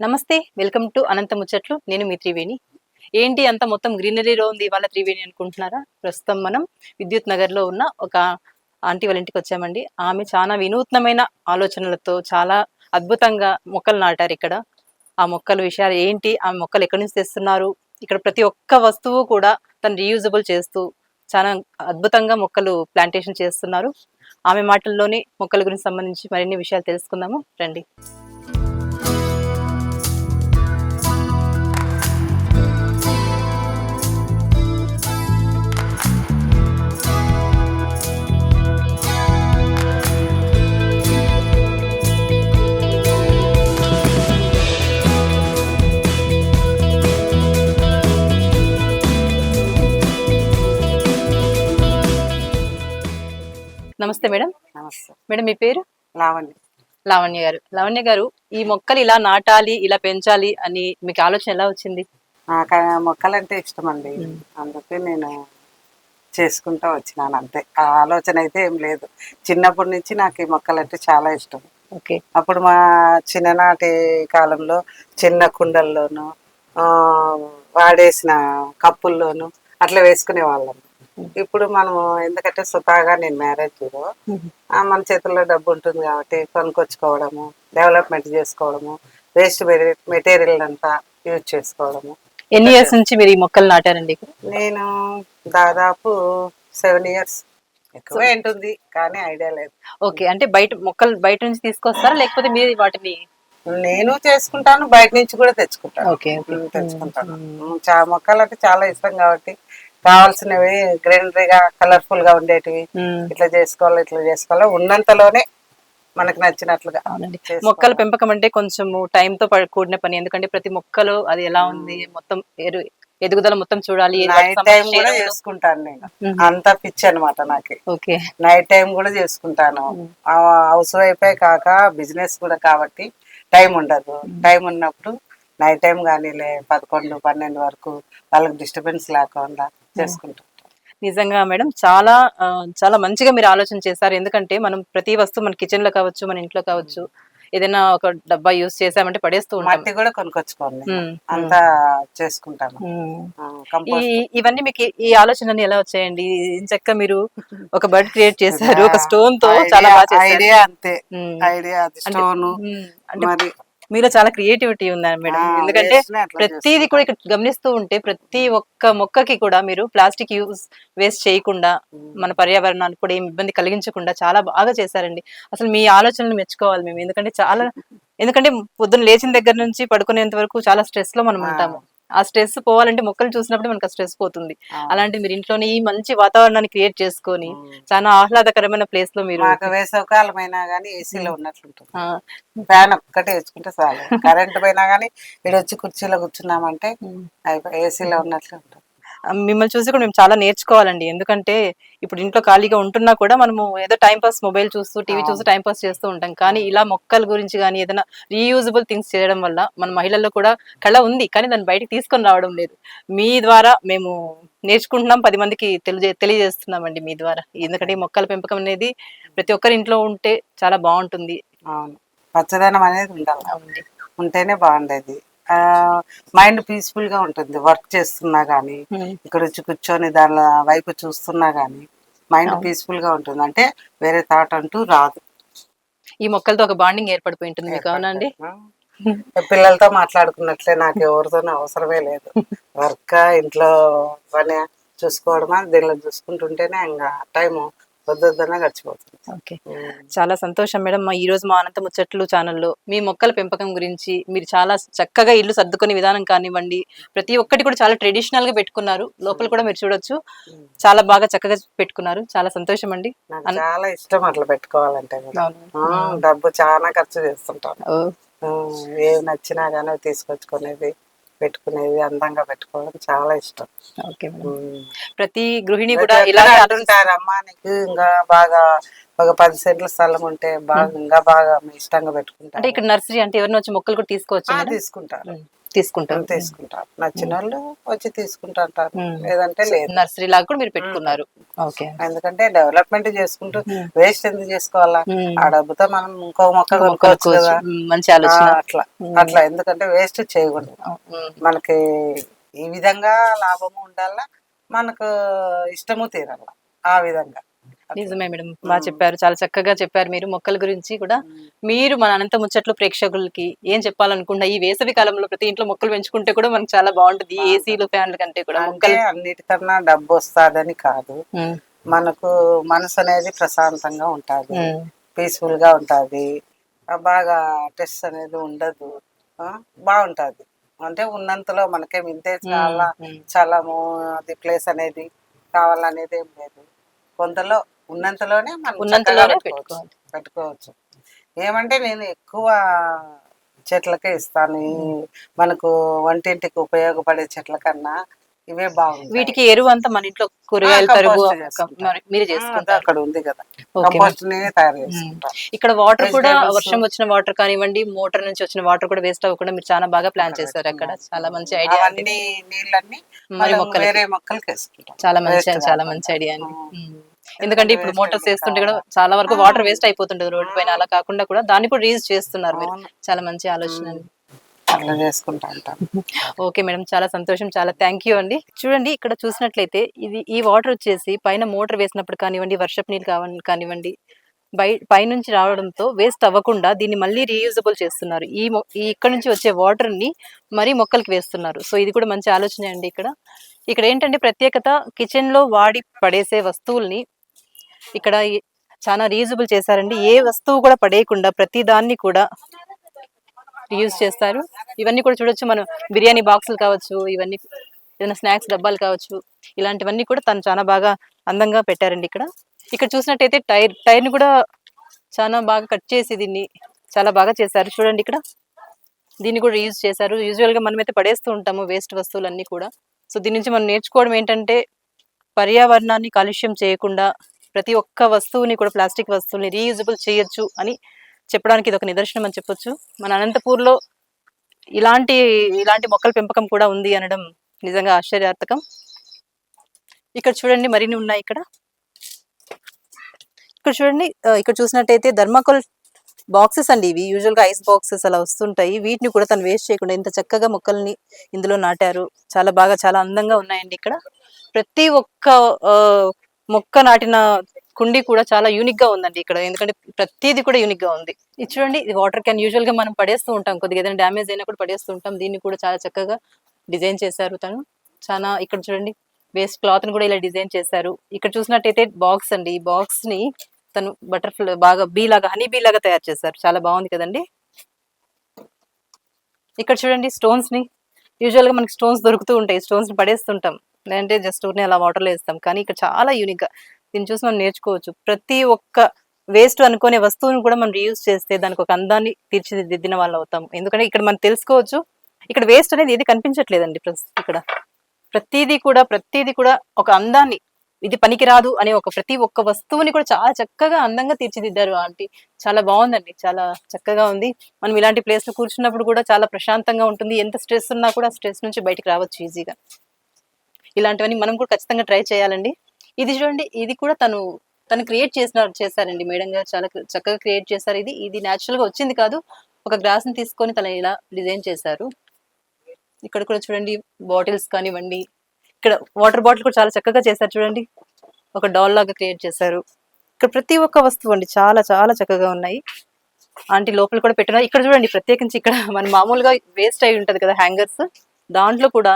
నమస్తే welcome to అనంత ముచ్చట్లు. నేను మీ త్రివేణి. ఏంటి అంత మొత్తం గ్రీనరీలో ఉంది ఇవాళ త్రివేణి అనుకుంటున్నారా? ప్రస్తుతం మనం విద్యుత్ నగర్లో ఉన్న ఒక ఆంటీ వాళ్ళ ఇంటికి వచ్చామండి. ఆమె చాలా వినూత్నమైన ఆలోచనలతో చాలా అద్భుతంగా మొక్కలు నాటారు ఇక్కడ. ఆ మొక్కల విషయాలు ఏంటి? ఆ మొక్కలు ఎక్కడి నుంచి తెస్తున్నారు? ఇక్కడ ప్రతి ఒక్క వస్తువు కూడా తను రీయూజబుల్ చేస్తూ చాలా అద్భుతంగా మొక్కలు ప్లాంటేషన్ చేస్తున్నారు. ఆమె మాటల్లోనే మొక్కల గురించి సంబంధించి మరిన్ని విషయాలు తెలుసుకుందాము. రండి. నమస్తే మేడం. నమస్తే. మేడం మీ పేరు? లావణ్య. లావణ్య గారు. లావణ్య గారు ఈ మొక్కలు ఇలా నాటాలి ఇలా పెంచాలి అని మీకు ఆలోచన ఎలా వచ్చింది? నాకు మొక్కలంటే ఇష్టం అండి. అందుకే నేను చేసుకుంటూ వచ్చినాను అంతే. ఆ ఆలోచన అయితే ఏం లేదు. చిన్నప్పటి నుంచి నాకు ఈ మొక్కలంటే చాలా ఇష్టం. ఓకే. అప్పుడు మా చిన్ననాటి కాలంలో చిన్న కుండల్లోనూ ఆ, వాడేసిన కప్పుల్లోనూ అట్లా వేసుకునే వాళ్ళం ఇప్పుడు మనం ఎందుకంటే స్వతహాగా నేను మ్యారేజ్ ఆ, మన చేతుల్లో డబ్బు ఉంటుంది కాబట్టి కొనుక్కొచ్చుకోవడము డెవలప్మెంట్ చేసుకోవడము వేస్ట్ మెటీరియల్ అంతా యూజ్ చేసుకోవడము. ఎన్ని ఇయర్స్ నుంచి మీరు ఈ మొక్కలు నాటారండి నేను దాదాపు సెవెన్ ఇయర్స్. ఎక్కువే ఉంటుంది కానీ ఐడియా లేదు. ఓకే అంటే బయట మొక్కలు బయట నుంచి తీసుకొస్తారా? లేకపోతే మీరు వాటిని నేను చేసుకుంటాను బయట నుంచి కూడా తెచ్చుకుంటాను. తెచ్చుకుంటాను. మొక్కలు అంటే చాలా ఇష్టం కాబట్టి కావాల్సినవి గ్రీనరీగా కలర్ఫుల్గా ఉండేటివి ఇట్లా చేసుకోవాలి ఇట్లా చేసుకోవాలి. ఉన్నంతలోనే మనకు నచ్చినట్లుగా అవునండి. మొక్కల పెంపకం అంటే కొంచెం తో ప- కూడిన పని. ఎందుకంటే ప్రతి మొక్కలు అది ఎలా ఉంది మొత్తం ఎదుగుదల మొత్తం చూడాలి. నైట్ టైం కూడా. చేసుకుంటాను నేను. అంత పిచ్చి అనమాట నాకు. ఓకే. నైట్ టైం కూడా చేసుకుంటాను. హౌస్ వైఫే కాక బిజినెస్ కూడా కాబట్టి టైం ఉండదు. టైం ఉన్నప్పుడు నైట్ టైం కానీ లే పదకొండు పన్నెండు వరకు వాళ్ళకి డిస్టర్బెన్స్ లేకుండా చేసుకుంటాం నిజంగా మేడం చాలా చాలా మంచిగా మీరు ఆలోచన చేశారు. ఎందుకంటే మనం ప్రతి వస్తువు మన కిచెన్లో కావచ్చు మన ఇంట్లో కావచ్చు ఏదైనా ఒక డబ్బా యూస్ చేసామంటే పడేస్తూ ఉంటాం. మట్టి కూడా కొనుక్కొచ్చుకోండి. అంతా ఇవన్నీ మీకు ఈ- ఆలోచనలు ఎలా వచ్చాయండి? చక్క మీరు ఒక బర్డ్ క్రియేట్ చేశారు ఒక స్టోన్తో చాలా బాగా ఐడియా అంతే. ఐడియా స్టోను మరి మీలో చాలా క్రియేటివిటీ ఉంది మేడం? ఎందుకంటే ప్రతిదీ కూడా ఇక్కడ గమనిస్తూ ఉంటే ప్రతి ఒక్క మొక్కకి కూడా మీరు ప్లాస్టిక్ యూస్ వేస్ట్ చేయకుండా మన పర్యావరణానికి కూడా ఏం ఇబ్బంది కలిగించకుండా చాలా బాగా చేశారండి. అసలు మీ ఆలోచనలు మెచ్చుకోవాలి మేము. ఎందుకంటే చాలా ఎందుకంటే పొద్దున్న లేచిన దగ్గర నుంచి పడుకునేంత వరకు చాలా స్ట్రెస్లో మనం ఉంటాము. ఆ స్ట్రెస్ పోవాలంటే మొక్కలు చూసినప్పుడు మనకు స్ట్రెస్ పోతుంది. ఆ. అలాంటి మీరు ఇంట్లోనే ఈ మంచి వాతావరణాన్ని క్రియేట్ చేసుకొని. చాలా ఆహ్లాదకరమైన ప్లేస్లో మీరు మాకు వేసవకాలం అయినా కానీ ఏసీలో ఉన్నట్లుంటుంది. ఆ, ఫ్యాన్ ఒక్కటే వేసుకుంటే చాలు. కరెంట్ పోయినా కానీ ఇక్కడ వచ్చి కుర్చీలో కూర్చున్నామంటే ఏసీలో ఉన్నట్లు ఉంటుంది మిమ్మల్ని చూసి కూడా మేము చాలా నేర్చుకోవాలండి. ఎందుకంటే ఇప్పుడు ఇంట్లో ఖాళీగా ఉంటున్నా కూడా మనము ఏదో టైం పాస్ మొబైల్ చూస్తూ టీవీ చూస్తూ టైం పాస్ చేస్తూ ఉంటాం. కానీ ఇలా మొక్కల గురించి కానీ ఏదైనా రీయూజబుల్ థింగ్స్ చేయడం వల్ల మన మహిళల్లో కూడా కళ ఉంది. కానీ దాన్ని బయటికి తీసుకొని రావడం లేదు. మీ ద్వారా మేము నేర్చుకుంటున్నాం. పది మందికి తెలియజే తెలియజేస్తున్నామండి మీ ద్వారా. ఎందుకంటే మొక్కల పెంపకం అనేది ప్రతి ఒక్కరి ఇంట్లో ఉంటే చాలా బాగుంటుంది. అవును. పచ్చదనం అనేది ఉండాలి. ఉంటేనే బాగుండేది. మైండ్ పీస్ఫుల్గా ఉంటుంది. వర్క్ చేస్తున్నా గానీ ఉమ్. ఇక్కడ వచ్చి కూర్చొని దాని వైపు చూస్తున్నా గానీ మైండ్ పీస్ఫుల్గా ఉంటుంది. అంటే వేరే థాట్ అంటూ రాదు. ఈ మొక్కలతో ఒక బాండింగ్ ఏర్పడిపోయి ఉంటుంది మీకు అవునండి పిల్లలతో మాట్లాడుకున్నట్లే నాకు ఎవరితోనూ అవసరమే లేదు. వర్క్ ఇంట్లో పని చూసుకోవడమా దీనిలో చూసుకుంటుంటేనే ఇంకా టైం గడిచిపోతుంది. ఓకే. చాలా సంతోషం మేడం. మా ఈ రోజు మా అనంత ముచ్చట్లు ఛానల్లో మీ మొక్కల పెంపకం గురించి మీరు చాలా చక్కగా ఇల్లు సర్దుకునే విధానం కానివ్వండి ప్రతి ఒక్కటి కూడా చాలా ట్రెడిషనల్గా పెట్టుకున్నారు. లోపల కూడా మీరు చూడొచ్చు. చాలా బాగా చక్కగా పెట్టుకున్నారు. చాలా సంతోషం అండి. చాలా ఇష్టం అట్లా పెట్టుకోవాలంటే డబ్బు చాలా ఖర్చు ఆ, ఏవి నచ్చినా కానీ తీసుకొచ్చుకునేది. పెట్టుకునేది అందంగా పెట్టుకోవడం చాలా ఇష్టం ఓకే. ప్రతి గృహిణి కూడా ఇలా అంటుంటారు అమ్మా నీకు ఇంకా బాగా ఒక పది సెంట్ల స్థలం ఉంటే బాగా ఇంకా బాగా ఇష్టంగా అంటే పెట్టుకుంటారు ఇక్కడ నర్సరీ అంటే ఎవరిని వచ్చి మొక్కలు కూడా తీసుకోవచ్చు? తీసుకుంటారు. తీసుకుంటారు. తీసుకుంటారు. నచ్చిన వాళ్ళు వచ్చి తీసుకుంటారు. మ్మ్. లేదంటే లేదు. నర్సరీ లాగా కూడా మీరు పెట్టుకున్నారు. ఓకే. ఎందుకంటే డెవలప్మెంట్ చేసుకుంటూ వేస్ట్ ఎందుకు చేసుకోవాలా. ఆ డబ్బుతో మనం ఇంకో మొక్క కొనుక్కోవచ్చు కదా. మంచి ఆలోచన. అట్లా. అట్లా. ఎందుకంటే వేస్ట్ చేయకూడదు. మనకి ఈ విధంగా లాభము ఉండాలా? మనకు ఇష్టము తీరాల? ఆ విధంగా. నిజమే మేడం. బాగా చెప్పారు. చాలా చక్కగా చెప్పారు మీరు. మొక్కల గురించి కూడా మీరు మన అనంత ముచ్చట్లు ప్రేక్షకులకి ఏం చెప్పాలనుకున్నా ఈ వేసవి కాలంలో ప్రతి ఇంట్లో మొక్కలు పెంచుకుంటే కూడా మనకు చాలా బాగుంటుంది. ఏసీలు ఫ్యాన్ల కంటే కూడా మొక్కలు. అన్నిటికన్నా డబ్బు వస్తాదని కాదు. మనకు మనసు అనేది ప్రశాంతంగా ఉంటుంది. పీస్ఫుల్గా ఉంటది. బాగా స్ట్రెస్ అనేది ఉండదు. ఆ, బాగుంటది. అంటే ఉన్నంతలో మనకేం ఇంతే చాలా. చాలా అది ప్లేస్ అనేది కావాలనేది ఏం లేదు. కొంతలో ఉన్నంతలోనే మనం ఉన్నంతలోనే చక్కగా పెట్టుకోవచ్చు. పెట్టుకోవచ్చు. ఏమంటే నేను ఎక్కువ చెట్లకే ఇస్తాను. మనకు వంటింటికి ఉపయోగపడే చెట్ల కన్నా ఇవే బాగుంటాయి. వీటికి ఎరువు అంతా మన ఇంట్లో కూరగాయల తరుగు. మరి చేసుకుంటారు అక్కడ ఉంది కదా. కంపోస్ట్ నేనే తయారు ఇక్కడ వాటర్ కూడా. వర్షం వచ్చిన వాటర్ కానివ్వండి మోటార్ నుంచి వచ్చిన వాటర్ కూడా వేస్ట్ అవ్వకుండా మీరు చాలా బాగా ప్లాన్ చేశారు అక్కడ. చాలా మంచి ఐడియా అవన్నీ నీళ్ళన్నీ మరి మనం మొక్కలకి. వేరే మొక్కలకి చాలా మంచి చాలా. మంచి ఐడియా అండి. ఎందుకంటే ఇప్పుడు మోటార్స్ వేస్తుంటే కూడా కావాలి. చాలా వరకు. వాటర్ వేస్ట్ అయిపోతుంటది రోడ్డు పైన. అలా కాకుండా కూడా దాన్ని కూడా రీయూజ్ చేస్తున్నారు మీరు. చాలా మంచి ఆలోచన అండి. అట్లా చేసుకుంటా ఉంటాం. ఓకే మేడం చాలా సంతోషం. చాలా థ్యాంక్ యూ అండి. చూడండి ఇక్కడ చూసినట్లయితే ఇది ఈ వాటర్ వచ్చేసి పైన మోటార్ వేసినప్పుడు కానివ్వండి వర్షపు నీళ్ళు కావ కానివ్వండి బై పైనుంచి రావడంతో వేస్ట్ అవ్వకుండా దీన్ని మళ్ళీ రీయూజబుల్ చేస్తున్నారు. ఈ ఈ ఇక్కడ నుంచి వచ్చే వాటర్ని మరీ మొక్కలకి వేస్తున్నారు. సో ఇది కూడా మంచి ఆలోచనే అండి ఇక్కడ. ఇక్కడ ఏంటంటే ప్రత్యేకత కిచెన్లో వాడి పడేసే వస్తువుల్ని ఇక్కడ చాలా రీజబుల్ చేశారండి. ఏ వస్తువు కూడా పడేయకుండా ప్రతి దాన్ని కూడా యూజ్ చేస్తారు. ఇవన్నీ కూడా చూడొచ్చు. మనం బిర్యానీ బాక్సులు కావచ్చు ఇవన్నీ ఏదైనా స్నాక్స్ డబ్బాలు కావచ్చు ఇలాంటివన్నీ కూడా తను చాలా బాగా అందంగా పెట్టారండి ఇక్కడ. ఇక్కడ చూసినట్టయితే టైర్ టైర్ని కూడా చాలా బాగా కట్ చేసి దీన్ని చాలా బాగా చేశారు. చూడండి ఇక్కడ. దీన్ని కూడా యూజ్ చేశారు. యూజువల్గా మనమైతే పడేస్తూ ఉంటాము వేస్ట్ వస్తువులన్నీ కూడా. సో దీని నుంచి మనం నేర్చుకోవడం ఏంటంటే పర్యావరణాన్ని కాలుష్యం చేయకుండా ప్రతి ఒక్క వస్తువుని కూడా ప్లాస్టిక్ వస్తువుని రీయూజబుల్ చేయొచ్చు అని చెప్పడానికి ఇది ఒక నిదర్శనం అని చెప్పొచ్చు. మన అనంతపూర్లో ఇలాంటి ఇలాంటి మొక్కల పెంపకం కూడా ఉంది అనడం నిజంగా ఆశ్చర్యార్థకం. ఇక్కడ చూడండి మరిన్ని ఉన్నాయి ఇక్కడ. ఇక్కడ చూడండి ఇక్కడ చూసినట్టయితే ధర్మాకోల్ బాక్సెస్ అండి ఇవి. యూజువల్గా ఐస్ బాక్సెస్ అలా వస్తుంటాయి. వీటిని కూడా తను వేస్ట్ చేయకుండా ఇంత చక్కగా మొక్కల్ని ఇందులో నాటారు. చాలా బాగా చాలా అందంగా ఉన్నాయండి ఇక్కడ. ప్రతి ఒక్క మొక్క నాటిన కుండీ కూడా చాలా యూనిక్గా ఉందండి ఇక్కడ. ఎందుకంటే ప్రతిదీ కూడా యూనిక్గా ఉంది. ఇది చూడండి ఇది వాటర్ క్యాన్ యూజువల్గా మనం పడేస్తూ ఉంటాం. కొద్దిగా ఏదైనా డ్యామేజ్ అయినా కూడా పడేస్తూ ఉంటాం. దీన్ని కూడా చాలా చక్కగా డిజైన్ చేశారు తను. చాలా ఇక్కడ చూడండి వేస్ట్ క్లాత్ని కూడా ఇలా డిజైన్ చేశారు. ఇక్కడ చూసినట్టయితే బాక్స్ అండి. ఈ బాక్స్ని తను బటర్ఫ్లై బాగా బీ లాగా హనీ బీ లాగా తయారు చేశారు. చాలా బాగుంది కదండి. ఇక్కడ చూడండి స్టోన్స్ని. యూజువల్గా మనకి స్టోన్స్ దొరుకుతూ ఉంటాయి. స్టోన్స్ని పడేస్తుంటాం. లేదంటే జస్ట్ ఊరిని అలా వాటర్లో వేస్తాం. కానీ ఇక్కడ చాలా యూనిక్గా దీన్ని చూసి మనం నేర్చుకోవచ్చు. ప్రతి ఒక్క వేస్ట్ అనుకునే వస్తువుని కూడా మనం రీయూజ్ చేస్తే దానికి ఒక అందాన్ని తీర్చిదిద్దిన వాళ్ళు అవుతాం. ఎందుకంటే ఇక్కడ మనం తెలుసుకోవచ్చు ఇక్కడ వేస్ట్ అనేది ఏది కనిపించట్లేదండి ప్రస్- ఇక్కడ. ప్రతిదీ కూడా ప్రతిదీ కూడా ఒక అందాన్ని ఇది పనికిరాదు అనే ఒక ప్రతి ఒక్క వస్తువుని కూడా చాలా చక్కగా అందంగా తీర్చిదిద్దారు ఆంటీ. చాలా బాగుందండి చాలా చక్కగా ఉంది. మనం ఇలాంటి ప్లేస్లో కూర్చున్నప్పుడు కూడా చాలా ప్రశాంతంగా ఉంటుంది. ఎంత స్ట్రెస్ ఉన్నా కూడా స్ట్రెస్ నుంచి బయటకు రావచ్చు ఈజీగా. ఇలాంటివన్నీ మనం కూడా ఖచ్చితంగా ట్రై చేయాలండి. ఇది చూడండి ఇది కూడా తను తను క్రియేట్ చేసిన చేశారండి. మేడం గారు చాలా చక్కగా క్రియేట్ చేశారు. ఇది ఇది న్యాచురల్గా వచ్చింది కాదు. ఒక గ్లాస్ని తీసుకొని తను ఇలా డిజైన్ చేశారు. ఇక్కడ కూడా చూడండి బాటిల్స్ కానివ్వండి. ఇక్కడ వాటర్ బాటిల్ కూడా చాలా చక్కగా చేశారు చూడండి. ఒక డాల్ లాగా క్రియేట్ చేశారు. ఇక్కడ ప్రతి ఒక్క వస్తువు అండి చాలా చాలా చక్కగా ఉన్నాయి. ఆంటీ లోపల కూడా పెట్టినారు ఇక్కడ చూడండి ప్రత్యేకించి ఇక్కడ మన మామూలుగా వేస్ట్ అయి ఉంటది కదా హ్యాంగర్స్ దాంట్లో కూడా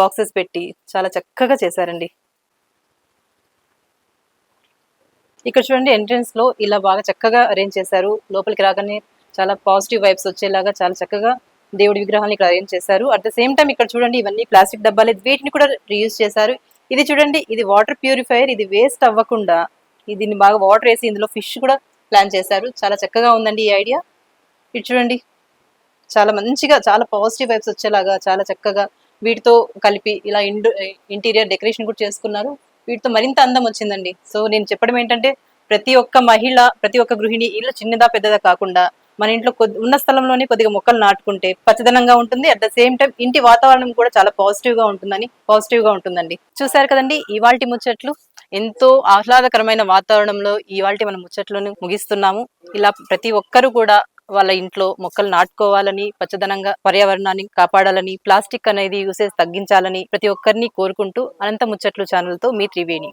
బాక్సెస్ పెట్టి చాలా చక్కగా చేశారండి. ఇక్కడ చూడండి ఎంట్రన్స్లో ఇలా బాగా చక్కగా అరేంజ్ చేశారు. లోపలికి రాగానే చాలా పాజిటివ్ వైబ్స్ వచ్చేలాగా చాలా చక్కగా దేవుడి విగ్రహాన్ని ఇక్కడ అరేంజ్ చేశారు. అట్ ద సేమ్ టైం ఇక్కడ చూడండి ఇవన్నీ ప్లాస్టిక్ డబ్బాలు వీటిని కూడా రీయూజ్ చేశారు. ఇది చూడండి ఇది వాటర్ ప్యూరిఫైయర్ ఇది వేస్ట్ అవ్వకుండా దీన్ని బాగా వాటర్ వేసి ఇందులో ఫిష్ కూడా ప్లాన్ చేశారు. చాలా చక్కగా ఉందండి ఈ ఐడియా ఇటు చూడండి చాలా మంచిగా చాలా పాజిటివ్ వైబ్స్ వచ్చేలాగా చాలా చక్కగా వీటితో కలిపి ఇలా ఇండు ఇంటీరియర్ డెకరేషన్ కూడా చేసుకున్నారు. వీటితో మరింత అందం వచ్చిందండి. సో నేను చెప్పడం ఏంటంటే ప్రతి ఒక్క మహిళ ప్రతి ఒక్క గృహిణి ఇల్లు చిన్నదా పెద్దదా కాకుండా మన ఇంట్లో కొద్ది ఉన్న స్థలంలోనే కొద్దిగా మొక్కలు నాటుకుంటే పచ్చదనంగా ఉంటుంది. అట్ ద సేమ్ టైం ఇంటి వాతావరణం కూడా చాలా పాజిటివ్గా ఉంటుందని పాజిటివ్గా ఉంటుందండి. చూసారు కదండి ఇవాల్టి ముచ్చట్లు. ఎంతో ఆహ్లాదకరమైన వాతావరణంలో ఇవాల్టి మన ముచ్చట్లను ముగిస్తున్నాము. ఇలా ప్రతి ఒక్కరు కూడా వాళ్ళ ఇంట్లో మొక్కలు నాటుకోవాలని పచ్చదనంగా పర్యావరణాన్ని కాపాడాలని ప్లాస్టిక్ అనేది యూసేజ్ తగ్గించాలని ప్రతి ఒక్కరిని కోరుకుంటూ అనంత ముచ్చట్లు ఛానల్తో మీ త్రివేణి.